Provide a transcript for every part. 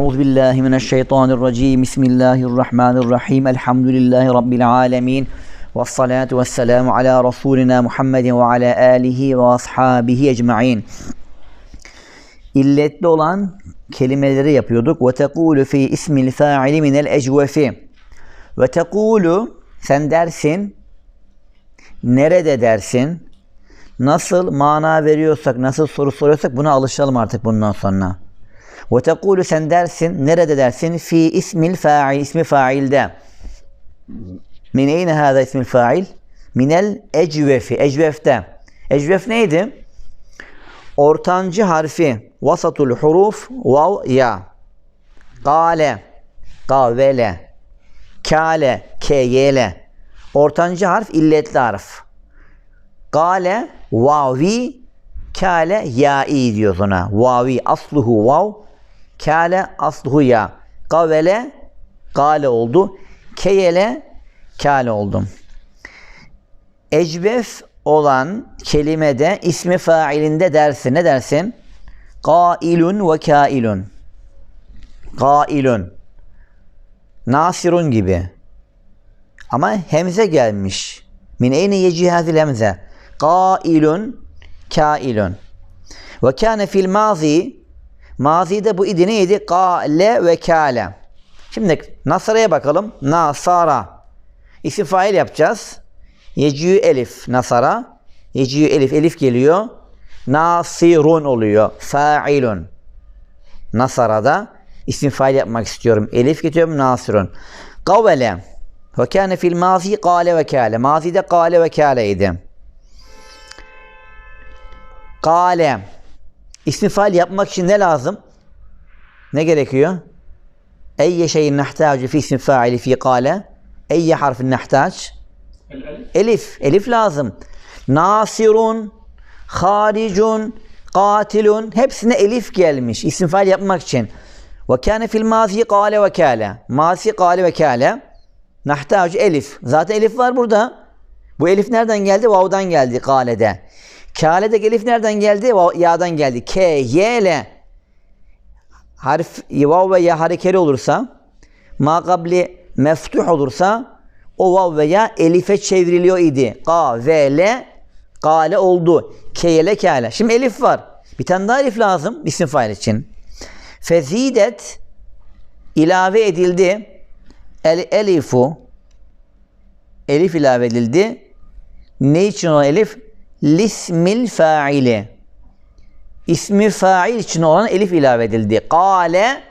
Euzu billahi mineşşeytanirracim. Bismillahirrahmanirrahim. Elhamdülillahi rabbil alamin. Ves salatu vesselamu ala rasulina Muhammedin ve ala alihi ve ashabihi ecmaîn. İlletli olan kelimeleri yapıyorduk. Ve tekulu fi ismil fa'ili minel ecvefi. Ve tekulu sen dersin nerede dersin? Nasıl mana veriyorsak, nasıl soru soruyorsak buna alışalım artık bundan sonra. Ve tekulu sen dersin, nerede dersin? Fi ismil fa'il, ismi fa'ilde. Min eyne hâzâ ismil fa'il? Minel ecvefi, ecvefte. Ecvef neydi? Ortancı harfi, vasatul huruf, vav, ya. Gale, gavele, kale, keyele. Ortancı harf illetli harf. Gale, vavi, kale, ya'i diyoruz ona. Vavi, asluhu vav, kale, asluhu ya. Gavele, gale oldu. Keyele, kale oldu. Ecvef olan kelimede ismi failinde dersin. Ne dersin? Gailun ve kailun. Gailun. Nasirun gibi. Ama hemze gelmiş. Min eyni yeci hemze. Gailun, kailun. Ve kâne fil mazi Mazide bu idi neydi? Gale ve kâle. Şimdi Nasara'ya bakalım. Nasara. İsim fail yapacağız. Yeciyü elif. Nasara. Yeciyü elif. Elif geliyor. Nasirun oluyor. Fa'ilun. Nasara'da isim fail yapmak istiyorum. Elif getiriyorum. Nasirun. Gavele. Ve kâne fil mazi gale ve kâle. Mazide gale ve kâleydi. Gale. İsmi fail yapmak için ne lazım? Ne gerekiyor? Eyye şeyin nehtacu fi ismi faili fi gale. Eyye harfin nehtac. Elif. Elif lazım. Nasirun, haricun, katilun hepsine elif gelmiş. İsim fail yapmak için. Ve kâne fil mazi gale ve kâle. Mazi gale ve kâle. Nahtacu elif. Zaten elif var burada. Bu elif nereden geldi? Vav'dan geldi galede. Kâle'de elif nereden geldi? Ya'dan geldi. K, Y, L. Harf vav ve ya harekeli olursa ma gabli meftuh olursa o vav ve ya elife çevriliyor idi. Ka ve L gale oldu. K, Y, L, kâle. Şimdi elif var. Bir tane daha elif lazım isim fail için. Fezidet ilave edildi. El elifu elif ilave edildi. Ne için o elif? Lismil faili. İsmi fail için olan elif ilave edildi. Kale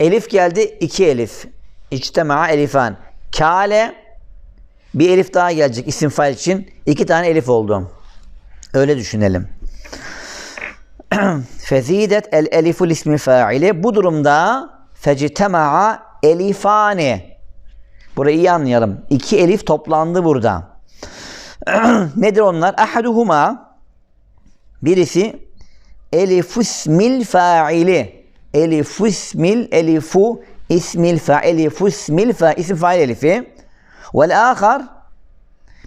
elif geldi iki elif. İçtema'a elifan. Kale bir elif daha gelecek isim fail için. iki tane elif oldu. Öyle düşünelim. Fezidet el eliful ismi faili. Bu durumda fectema'a elifane. Burayı iyi anlayalım. İki elif toplandı burada. Nedir onlar? Ahaduhuma birisi elifu ismil faili. Elifu ismil elifu ismil fa elifu ismil fa isim fail elifi. Vel ahar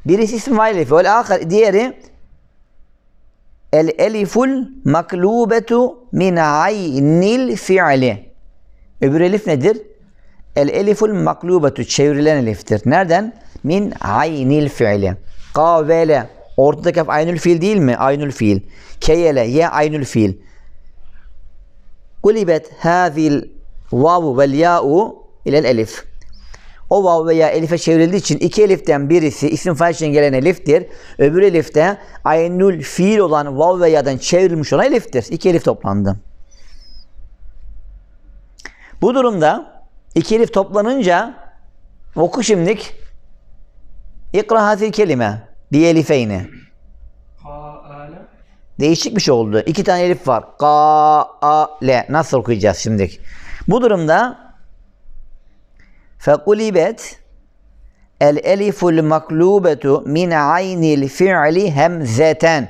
birisi isim fail elifi. Vel ahar diğeri el eliful maklubetu min aynil fi'li. Öbür elif nedir? El eliful maklubetu çevrilen eliftir. Nereden? Min aynil fi'li. Kavele. Ortadaki harf aynül fiil değil mi? Aynül fiil. Keyele. Ye aynül fiil. Kulibet hâzil vavu vel ya'u ilel elif. O vav veya elife çevrildiği için iki eliften birisi isim fail için gelen eliftir. Öbür elifte aynül fiil olan vav ve ya'dan çevrilmiş olan eliftir. İki elif toplandı. Bu durumda iki elif toplanınca oku şimdilik İkra hazil kelime bi elifeyni. Değişik bir şey oldu. İki tane elif var. Ka, a, le. Nasıl okuyacağız şimdi? Bu durumda fekulibet el eliful maklubetu min aynil fi'li hemzeten.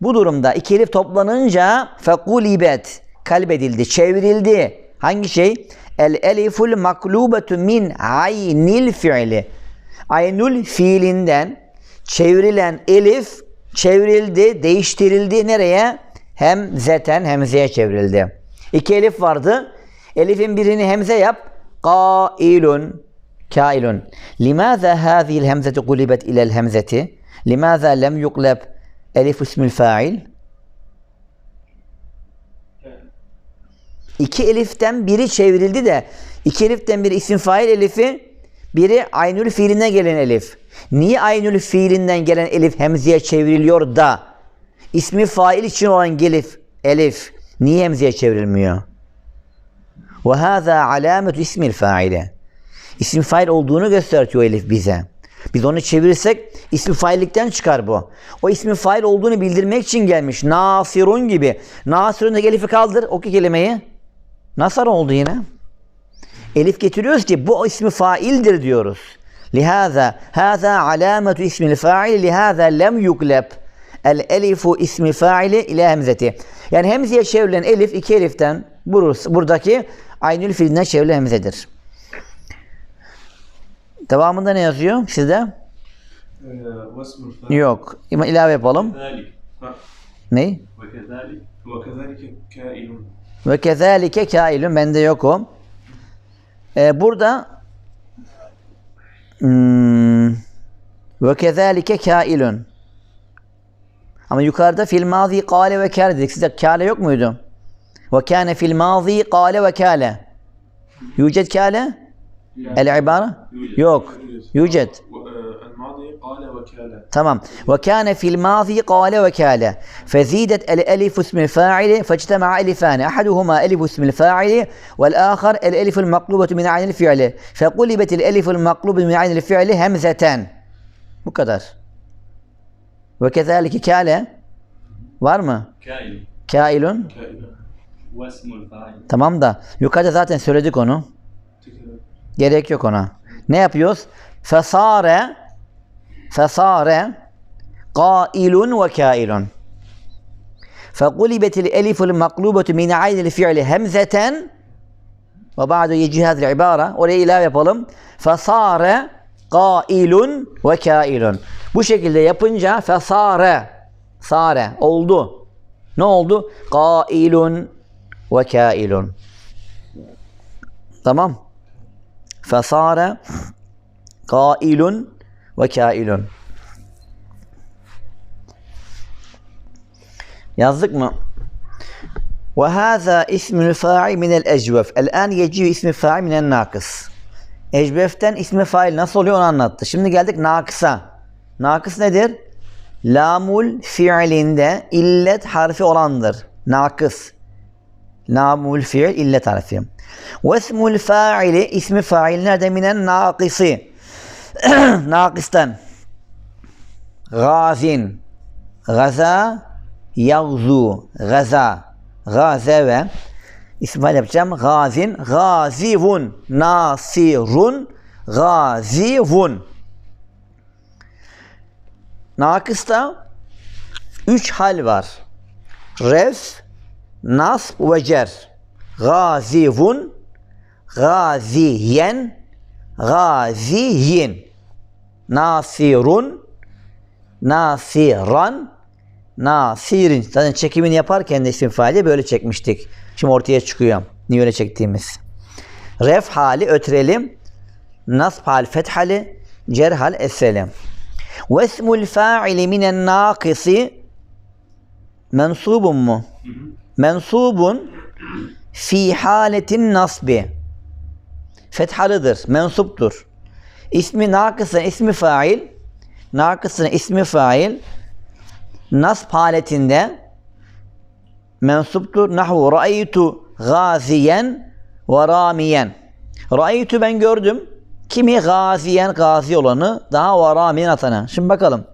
Bu durumda iki elif toplanınca fekulibet kalbedildi, çevrildi. Hangi şey? El eliful maklubetu min aynil fi'li. Aynul fiilinden çevrilen elif çevrildi, değiştirildi nereye? Hem zeten hemzeye çevrildi. İki elif vardı. Elif'in birini hemze yap. Kailun. Kailun. Limaza hâzihil hemzeti kulibet ilel hemzeti? Limaza lem yukleb elif ismil fa'il? İki eliften biri çevrildi de iki eliften biri isim fail elifi biri aynül fiiline gelen elif. Niye aynül fiilinden gelen elif hemzeye çevriliyor da ismi fail için olan gelif elif niye hemzeye çevrilmiyor? Ve hâzâ alâmetu ismil faile. İsim fail olduğunu gösteriyor elif bize. Biz onu çevirirsek ismi faillikten çıkar bu. O ismi fail olduğunu bildirmek için gelmiş. Nasirun gibi. Nasirun da elifi kaldır. Oku kelimeyi. Nasar oldu yine elif getiriyoruz ki bu ismi faildir diyoruz. Lihaza, haza alametu ismil fa'il, lihaza lem yukleb. El elifu ismi faili ile hemzeti. Yani hemzeye çevrilen elif iki eliften buradaki aynül fiilinden çevrilen hemzedir. Devamında ne yazıyor sizde? Ee, Yok. İlave yapalım. Ne? Ve kezalike kailun. Ve kezalike kailun. Bende yok o. Ee, burada hmm, ve kezalike kailun. Ama yukarıda fil mazi kâle ve kâle dedik. Sizde kâle yok muydu? Ve kâne fil mazi kâle ve kâle. Yücet kâle? El ibara? Yok. Yücet. Tamam. Ve kâne fil mâzi kâle ve kâle. Fezîdet el elif ismil fâili fectema'a elifâne. Ahaduhuma elif ismil fâili vel âkhar el eliful maklubatu min aynil fi'li. Fekulibet el eliful maklubu min aynil fi'li hemzeten. Bu kadar. Ve kezalike kâle. Var mı? Kâil. Kâilun. Tamam da yukarıda zaten söyledik onu. Gerek yok ona. Ne yapıyoruz? Fesare Fesare Qailun ve kailun فقلبت الألف المقلوبة من عين الفعل همزة وبعد يجي هذه العبارة oraya ilave yapalım. Fesare qailun ve kailun. Bu şekilde yapınca fesare sare oldu. Ne oldu? Qailun ve kailun. Tamam. Fesare kailun ve kailun. Yazdık mı? وهذا اسم الفاعل من الأجوف. الآن يجي اسم الفاعل من الناقص. Ecvef'ten ismi fail nasıl oluyor onu anlattı. Şimdi geldik nakısa. Nakıs nedir? Lamul fiilinde illet harfi olandır. Nakıs. Lamul fiil illet harfi. Ve ismul faili ismi fail nerede minen nakisi. Nakistan. Gazin. Gaza. Yağzu. Gaza. Gazeve. İsmail yapacağım. Gazin. Gazivun. Nasirun. Gazivun. Nakısta üç hal var. Ref, nasb ve cer. Gazivun, gaziyen, gaziyin. Nasirun, nasiran, nasirin. Zaten çekimini yaparken de isim faali böyle çekmiştik. Şimdi ortaya çıkıyor. Niye öyle çektiğimiz. Ref hali ötrelim. Nasb hal fethali, cer hal esreli. Ve ismul fa'ili minen nakisi mensubun mu? Mensubun fi haletin nasbi. Fethalıdır, mensuptur. İsmi nakısın ismi fail. Nakısın ismi fail. Nasb haletinde mensuptur. Nahvu ra'eytu gaziyen ve ramiyen. Ra'eytu ben gördüm. Kimi gaziyen gazi olanı daha ve ramiyen atanı. Şimdi bakalım.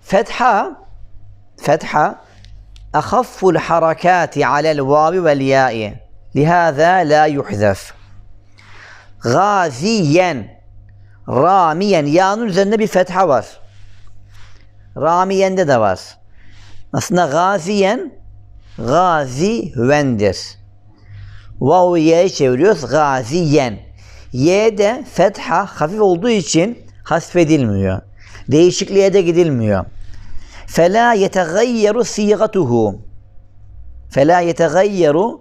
Fetha fetha ahafful harakati alel vavi vel ya'i. Lihaza la yuhzaf. Gaziyen Ramiyen. Ya'nın üzerinde bir fetha var. Ramiyen'de de var. Aslında gaziyen gazi hüvendir. Vav ye çeviriyoruz. Gaziyen. Y fetha hafif olduğu için hasfedilmiyor. Değişikliğe de gidilmiyor. Fela yetegayyeru sigatuhu. Fela yetegayyeru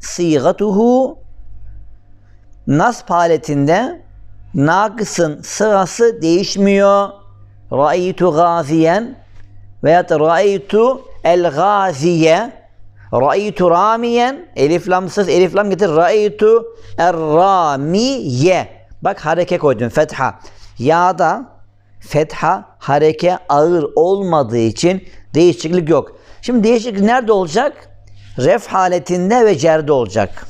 sigatuhu nasb haletinde nakısın sırası değişmiyor. Ra'aytu gaziyen veyahut da ra'aytu el gaziye ra'aytu ramiyen elif lamsız elif lam getir ra'aytu er ramiye bak hareke koydum fetha yağda fetha hareke ağır olmadığı için değişiklik yok. Şimdi değişiklik nerede olacak? Ref haletinde ve cerde olacak.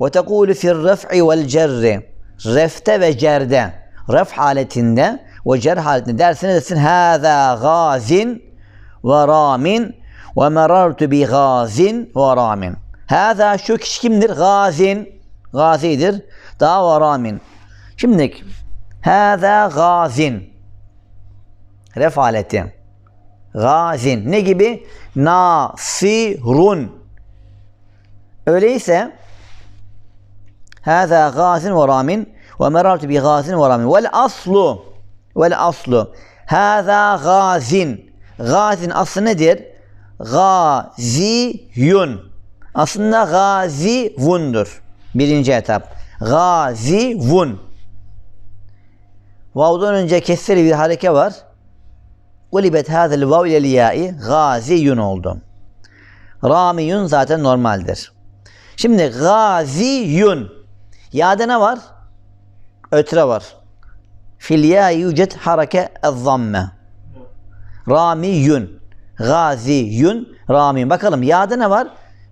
Ve tekulu fil ref'i. Refte ve cerde. Ref haletinde ve cer haletinde dersine desin hâzâ gâzin ve râmin ve merartu bi gâzin ve râmin. Hâzâ şu kişi kimdir? Gâzin. Gazidir. Daha ve râmin. Şimdi hâzâ gâzin. Ref aleti. Gazin. Ne gibi? Nasirun. Öyleyse Hâzâ gazin ve ramin ve merartu bi gazin ve ramin. Vel aslu vel aslu Hâzâ gazin. Gazin aslı nedir? Gaziyun. Aslında gazivundur. Birinci etap. Gazivun. Vav'dan önce kesreli bir hareke var. Gulibet hâzel vav ile liyâi gaziyun oldu. Ramiyun zaten normaldir. Şimdi gaziyun. Ya'da ne var? Ötre var. Fil yâ'i yücet hareke zamme. Ramiyun. Gaziyun. Ramiyun. Bakalım ya'da ne var?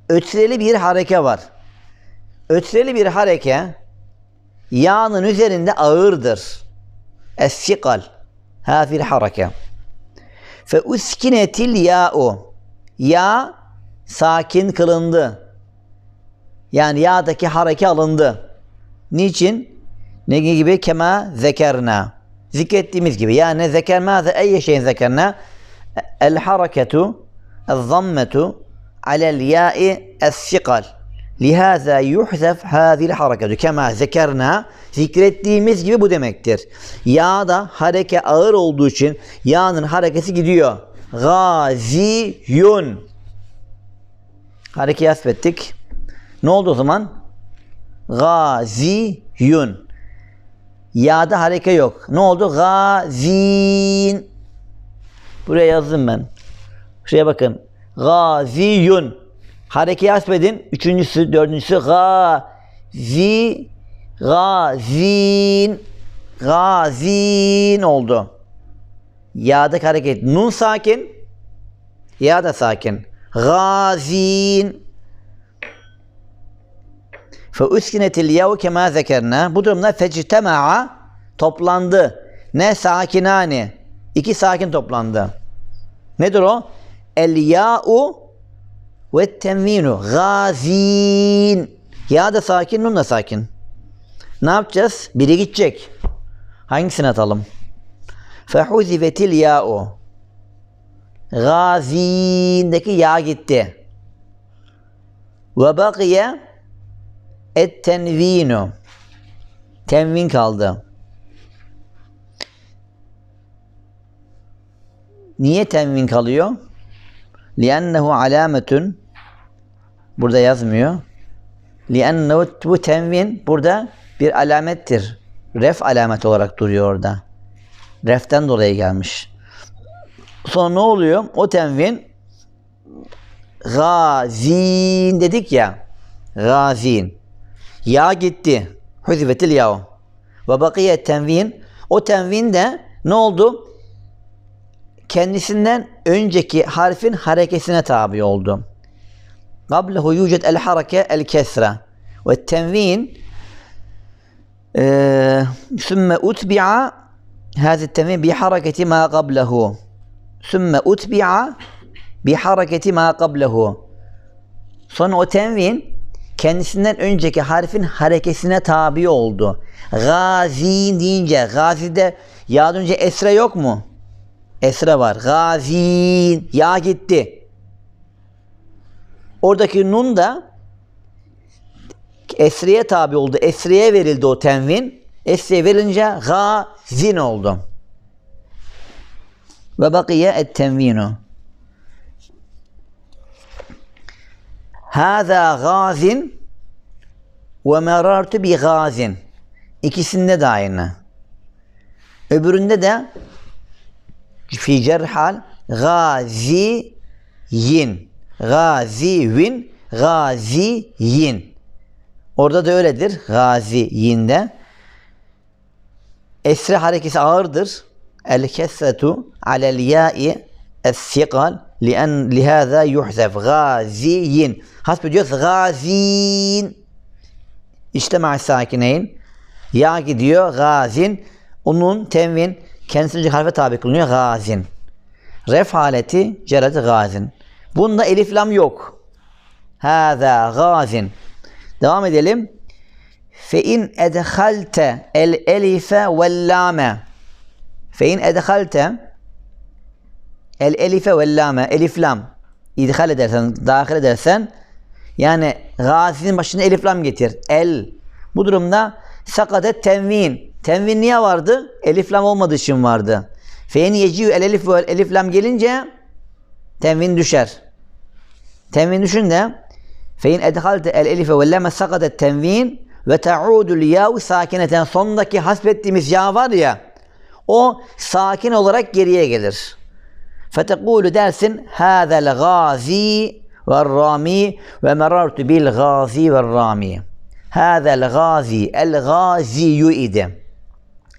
Ötreli bir hareke var. Ötreli bir hareke yağının üzerinde ağırdır. Es-sikal. Hâfil hareke. Fe uskinetil ya'u. Ya sakin kılındı. Yani ya'daki hareke alındı. Niçin? Ne gibi? Kema zekerna. Zikrettiğimiz gibi. Yani zeker mâze eyye şeyin zekerna. El hareketu el zammetu alel ya'i es-sikal. Lihaza yuhzef hazil hareketu. Kema zekerna. Zikrettiğimiz gibi bu demektir. Yağda hareke ağır olduğu için yağın harekesi gidiyor. Gaziyun. Harekeyi hasbettik. Ne oldu o zaman? Gaziyun. Yağda hareke yok. Ne oldu? Gazin. Buraya yazdım ben. Şuraya bakın. Gaziyun. Harekeyi hasbedin. Üçüncüsü, dördüncüsü gazi gazin gazin oldu. Yağdaki hareket. Nun sakin. Ya da sakin. Gazin. Fe uskinetil yav kema zekerna. Bu durumda fectema'a toplandı. Ne sakinani. İki sakin toplandı. Nedir o? El ya'u ve tenvinu. Gazin. Ya da sakin, nun da sakin. Ne yapacağız? Biri gidecek. Hangisini atalım? Fehuzivetil ya'u. Gazindeki ya gitti. Ve bakiye et tenvinu. Tenvin kaldı. Niye tenvin kalıyor? Liennehu alametun burada yazmıyor. Liennehu bu tenvin burada bir alamettir. Ref alamet olarak duruyor orada. Reften dolayı gelmiş. Sonra ne oluyor? O tenvin gazin dedik ya. Gazin. Ya gitti. Huzivetil yav. Ve bakiye tenvin. O tenvin de ne oldu? Kendisinden önceki harfin harekesine tabi oldu. Qablehu yucet el hareke el kesre. Ve tenvin ثم أتبع هذا التنوين بحركة ما قبله ثم أتبع بحركة ما قبله Sonra o tenvin kendisinden önceki harfin harekesine tabi oldu. Gazin deyince gazide ya önce esre yok mu? Esre var. Gazin ya gitti. Oradaki nun da Esriye tabi oldu. Esriye verildi o tenvin. Esriye verince gazin oldu. Ve bakiye et tenvinu. Hâzâ gazin Ve merartu bi gazin. İkisinde de aynı. Öbüründe de fi cerhal gaziyin. Gazivin, gaziyin. Orada da öyledir. Gaziyinde. Esre harekesi ağırdır. El kesretu alel ya'i es-sikal lien lihaza yuhzef. Gaziyin. Hasbediyoruz. Gazin. İşte ma'i sakineyn. Ya gidiyor. Gazin. Onun tenvin kendisine harfe tabi kılınıyor. Gazin. Ref haleti cerat gazin. Bunda elif lam yok. Hâzâ gazin. Devam edelim. Fe in edhalte el elife vel lame. Fe in el elife vel lame. Elif lam. İdhal edersen, dahil edersen yani gazinin başına elif lam getir. El. Bu durumda sakadet tenvin. Tenvin niye vardı? Elif lam olmadığı için vardı. Fe'in yeciyu el elif ve elif lam gelince tenvin düşer. Tenvin düşünde fe'in edhalte el elife ve lame sakadet tenvin ve ta'udul yav sakineten sondaki hasbettiğimiz ya var ya o sakin olarak geriye gelir. Fetekulu dersin hâzel gâzi ve rami ve merartu bil gâzi ve rami. Hâzel gâzi el gâziyu idi.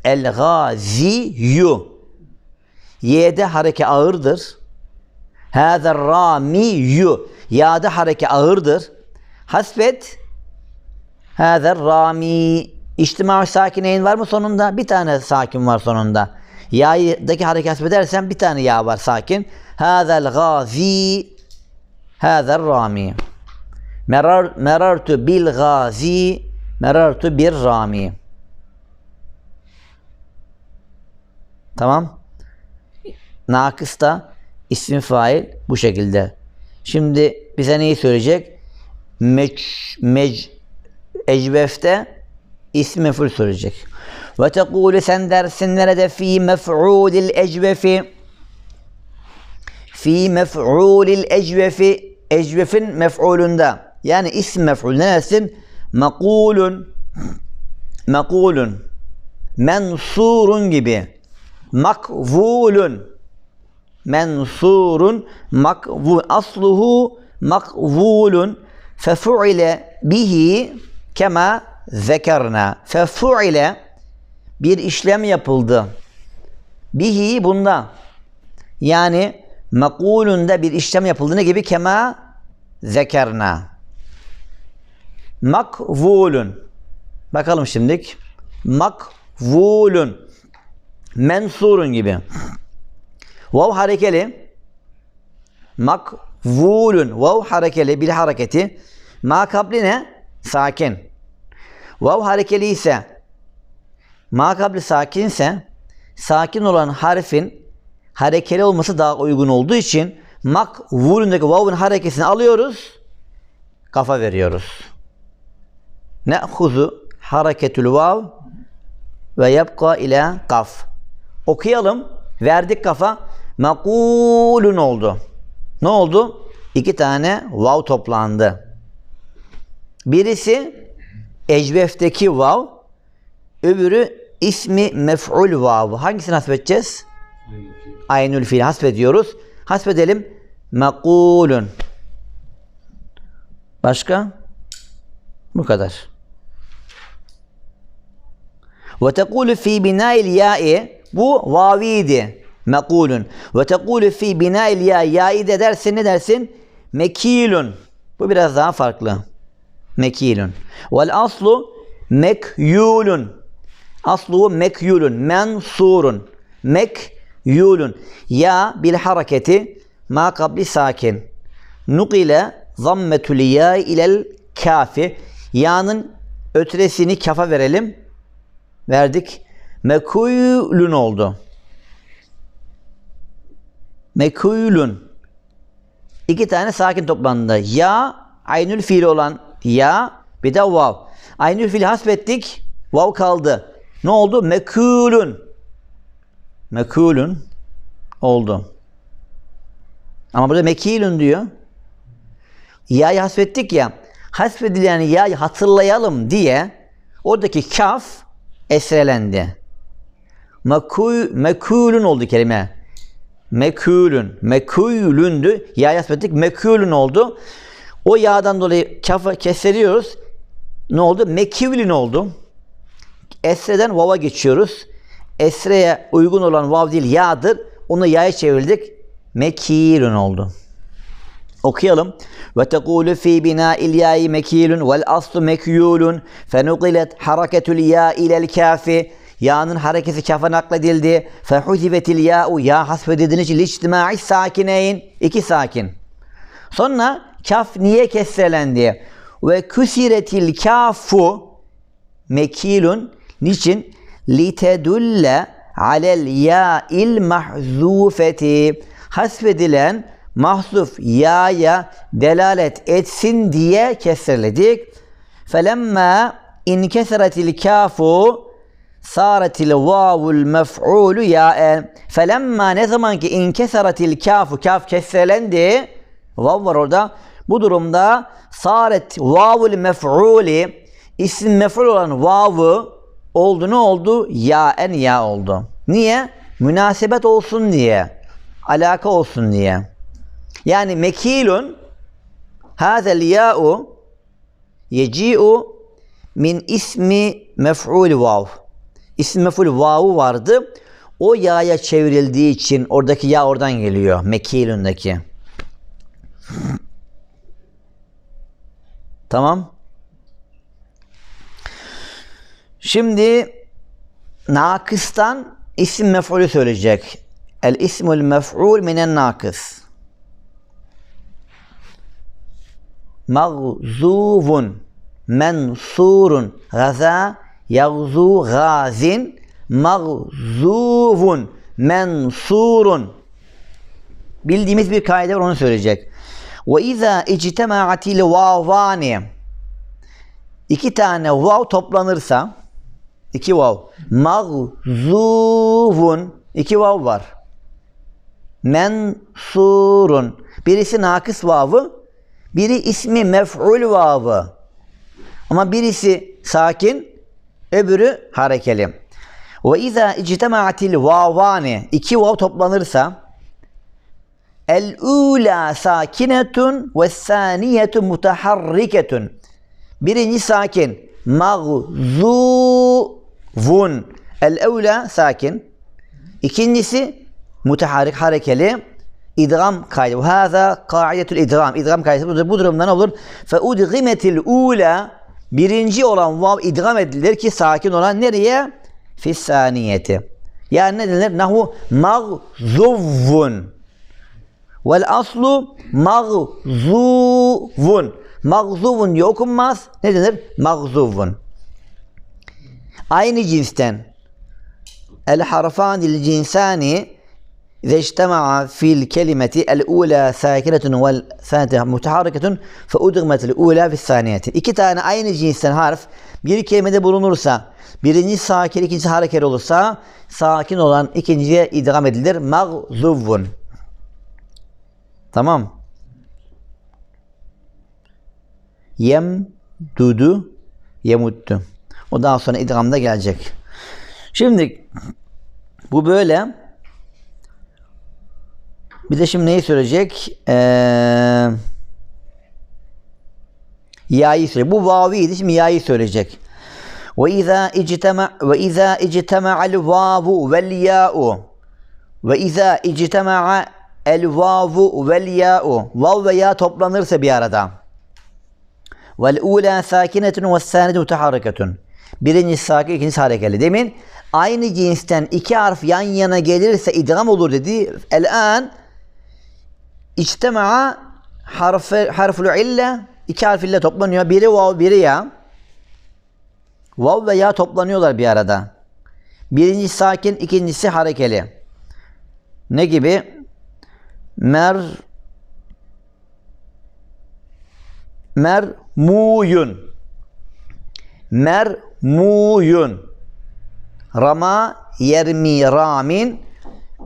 El gâziyu. Y'de hareke ağırdır. Hâzel ramiyu. Ya'da hareke ağırdır. Hasbet Hâzel rami. İçtima sakineyn var mı sonunda? Bir tane sakin var sonunda. Ya'daki hareket hasbedersen bir tane ya var sakin. Hâzel gâzi. Hâzel rami. Merar, merartu bil gâzi. Merartu bir rami. Tamam. Nakıs da isim fail bu şekilde. Şimdi bize neyi söyleyecek? Meç, mec, ecvefte ismi mef'ul söyleyecek. Ve tekulu sen dersin nerede fi mef'ulil ecvefi fi mef'ulil ecvefi ecvefin mef'ulunda yani isim mef'ul. Ne dersin? Makulun makulun mensurun gibi. makvulun mensurun makvul asluhu makvulun fefuile bihi kema zekerna fefuile bir işlem yapıldı. Bihi bunda. Yani makulunda bir işlem yapıldı. Ne gibi? Kema zekerna. Makvulun. Bakalım şimdilik makvulun. Mensurun gibi. Vav harekeli. Makvulun. Vav harekeli bir hareketi. Ma kabli ne? Sakin. Vav harekeli ise ma kabli sakinse sakin olan harfin harekeli olması daha uygun olduğu için makvulundaki vav'ın harekesini alıyoruz kafa veriyoruz. Ne'huzu hareketül vav ve yapka ila kaf. Okuyalım. Verdik kafa. Makulun oldu. Ne oldu? İki tane vav toplandı. Birisi ecvefteki vav, öbürü ismi mef'ul vav. Hangisini hasbedeceğiz? Aynül fiil hasbediyoruz. Hasbedelim. Makulun. Başka? Bu kadar. Ve tekulu fi binail ya'i bu vaviydi. Mekulun. Ve tekulu fi binail ya ya'i de dersin ne dersin? Mekilun. Bu biraz daha farklı. Mekilun. Vel aslu mekyulun. Aslu mekyulun. Mensurun. Mekyulun. Ya bil hareketi ma kabli sakin. Nukile zammetül ya ilel kafi. Ya'nın ötresini kafa verelim. Verdik. Mekuyulun oldu. Mekuyulun. İki tane sakin toplandı. Ya, aynül fiili olan ya, bir de vav. Aynül fiili hasbettik, vav kaldı. Ne oldu? Mekulun. Mekulun oldu. Ama burada mekilun diyor. Ya'yı hasbettik ya. Hasfedilen ya'yı hatırlayalım diye oradaki kaf esrelendi. Mekul, mekulün oldu kelime. Mekulün. Mekulündü. Ya hasfettik. Mekulün oldu. O yağdan dolayı kafı keseriyoruz. Ne oldu? Mekivlin oldu. Esre'den vava geçiyoruz. Esre'ye uygun olan vav değil yağdır. Onu ya'ya çevirdik. Mekilün oldu. Okuyalım. Ve tekulu fi bina'il ya'i mekilun vel aslu mekyulun fenuqilet hareketul ya ilel kafi Ya'nın hareketi kafa nakledildi. Fehuzivetil ya'u ya hasfedildiğiniz için içtimai sakineyn iki sakin. Sonra kaf niye kesrelendi? Ve küsiretil kafu mekilun niçin? Litedulle alel ya'il mahzufeti hasfedilen mahzuf ya'ya delalet etsin diye kesreledik. Felemma inkeseretil kafu saretil vavul mef'ulu ya'en felemma ne zaman ki inkeseretil kafu kaf kesrelendi vav var orada bu durumda saret vavul mef'uli isim mef'ul olan vavı oldu ne oldu? Ya en ya oldu. Niye? Münasebet olsun diye. Alaka olsun diye. Yani mekilun hazel ya'u yeci'u min ismi mef'ul vav. İsim mef'ul vavu vardı. O ya'ya çevrildiği için oradaki ya oradan geliyor. Mekilundaki. Tamam. Şimdi nakıstan isim mef'ulü söyleyecek. El ismul mef'ul minen nakıs. Mağzuvun mensurun gaza yagzu gazin mağzuvun mensurun bildiğimiz bir kaide var onu söyleyecek. Ve izâ ictema'atil vavani iki tane vav toplanırsa iki vav mağzuvun iki vav var. Mensurun birisi nakıs vavı biri ismi mef'ul vavı. Ama birisi sakin, öbürü harekeli. Ve izâ ictema'atil vavani iki vav toplanırsa el ula sakinetun ve saniyetu mutaharriketun. Birinci sakin. Mağzuvun. El ula sakin. İkincisi mutaharrik harekeli. İdgam kaydı. Bu hâzâ kaidetul idgam. İdgam kaidesi budur. Bu durumda ne olur? Fe udgimetil ula birinci olan vav idgam edilir ki sakin olan nereye? Fissaniyeti. Yani ne denir? Nahu mağzuvun. Vel aslu mağzuvun. Mağzuvun diye okunmaz. Ne denir? Mağzuvun Aynı cinsten. El harfan il cinsani إذا اجتمع في الكلمة الأولى ساكنة والثانية متحركة فأدغمت الأولى في الثانية. İki tane aynı cinsten harf bir kelimede bulunursa birinci sakin ikincisi harekeli olursa sakin olan ikinciye idgam edilir. Mağzuvun. Tamam. Yem dudu yemuttu. O daha sonra idgamda gelecek. Şimdi bu böyle. Bir de şimdi neyi söyleyecek? Ee, ya'yı söyleyecek. Bu vaviydi. Şimdi ya'yı söyleyecek. Ve izâ ictema ve izâ ictema'al vavu vel ya'u ve izâ ictema'a el vavu vel ya'u vav ve ya toplanırsa bir arada vel ula sakinetun ve saniyetu mutaharriketun birinci sakin ikincisi harekeli demin aynı cinsten iki harf yan yana gelirse idgam olur dedi el an İçtema'a harfi, harful ille iki harf ille toplanıyor. Biri vav, biri ya. Vav ve ya toplanıyorlar bir arada. Birinci sakin, ikincisi harekeli. Ne gibi? Mer mermuyun mermuyun rama yermi ramin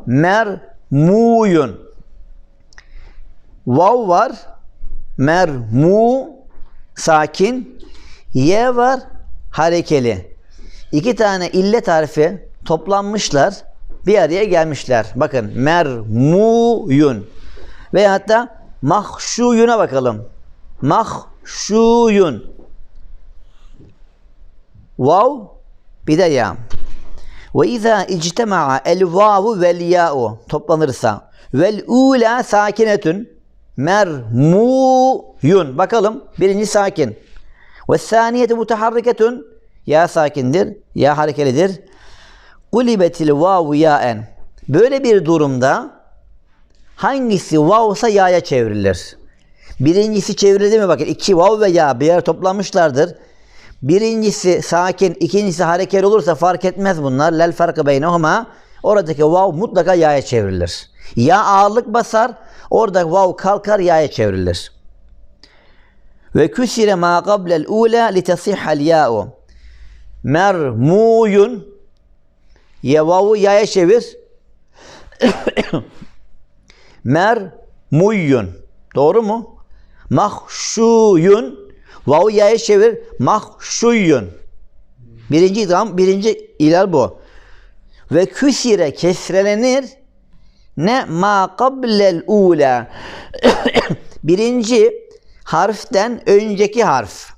mermuyun Vav var. Mermu sakin, Y var harekeli. İki tane illet harfi toplanmışlar, bir araya gelmişler. Bakın mermuyun ve hatta mahşuyuna bakalım. Mahşuyun. Vav bir de ya. Ve izâ ictema'a el vavu vel ya'u toplanırsa vel ula sakinetun mermuyun. Bakalım birinci sakin. Ve saniyeti mutaharriketun ya sakindir ya harekelidir. Kulibetil vavu yaen. Böyle bir durumda hangisi vavsa ya'ya çevrilir? Birincisi çevrildi mi bakın iki vav ve ya bir yer toplanmışlardır. Birincisi sakin, ikincisi hareketli olursa fark etmez bunlar. Lel farkı beynehuma. Oradaki vav mutlaka ya'ya çevrilir. Ya ağırlık basar, orada vav kalkar ya'ya çevrilir. Ve küsire ma qablel ula li tasihhal ya'u. Mermuyun ya vavu ya'ya çevir. Mermuyyun. Doğru mu? Mahşuyun. Vavu ya'ya çevir. Mahşuyyun. Birinci idgam, birinci ilal bu. Ve küsire kesrelenir. Ne ma qablel ula. birinci harften önceki harf.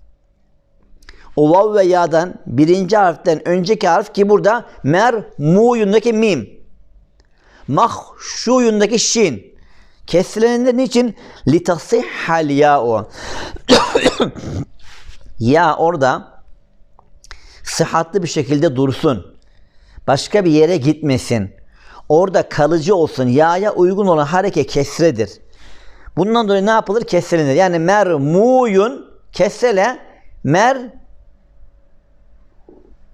O vav ve ya'dan birinci harften önceki harf ki burada mermuyundaki mim. Mahşuyundaki şin. Kesileninde niçin? Litasihhal ya'u. ya orada sıhhatli bir şekilde dursun. Başka bir yere gitmesin. Orada kalıcı olsun. Ya'ya uygun olan hareket kesredir. Bundan dolayı ne yapılır? Kesrelenir. Yani mermuyun kesele mer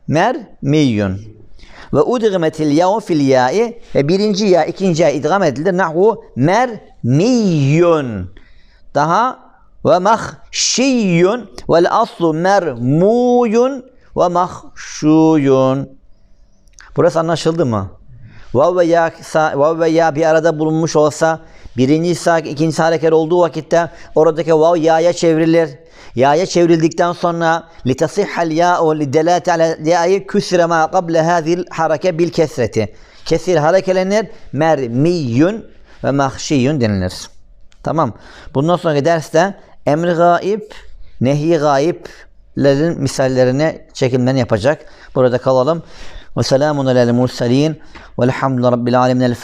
mermiyun. Ve udgimetil yav fil ya'i ve birinci ya ikinci ya idgam edilir. Nahu mermiyun. Daha ve mahşiyun vel aslu mermuyun ve mahşuyun. Burası anlaşıldı mı? Vav ve ya, vav ve ya bir arada bulunmuş olsa birinci sak, ikinci hareket olduğu vakitte oradaki vav ya'ya çevrilir. Ya'ya çevrildikten sonra litasihhal ya'u lidelati ala ya'yi küsre ma qable hazil hareke bil kesreti. Kesir harekelenir. Mermiyun ve mahşiyun denilir. Tamam. Bundan sonraki derste emri gaib, nehi gaiblerin misallerine çekimlerini yapacak. Burada kalalım. Ve selamun alel murselin. Velhamdülillahi Rabbil alemin. El.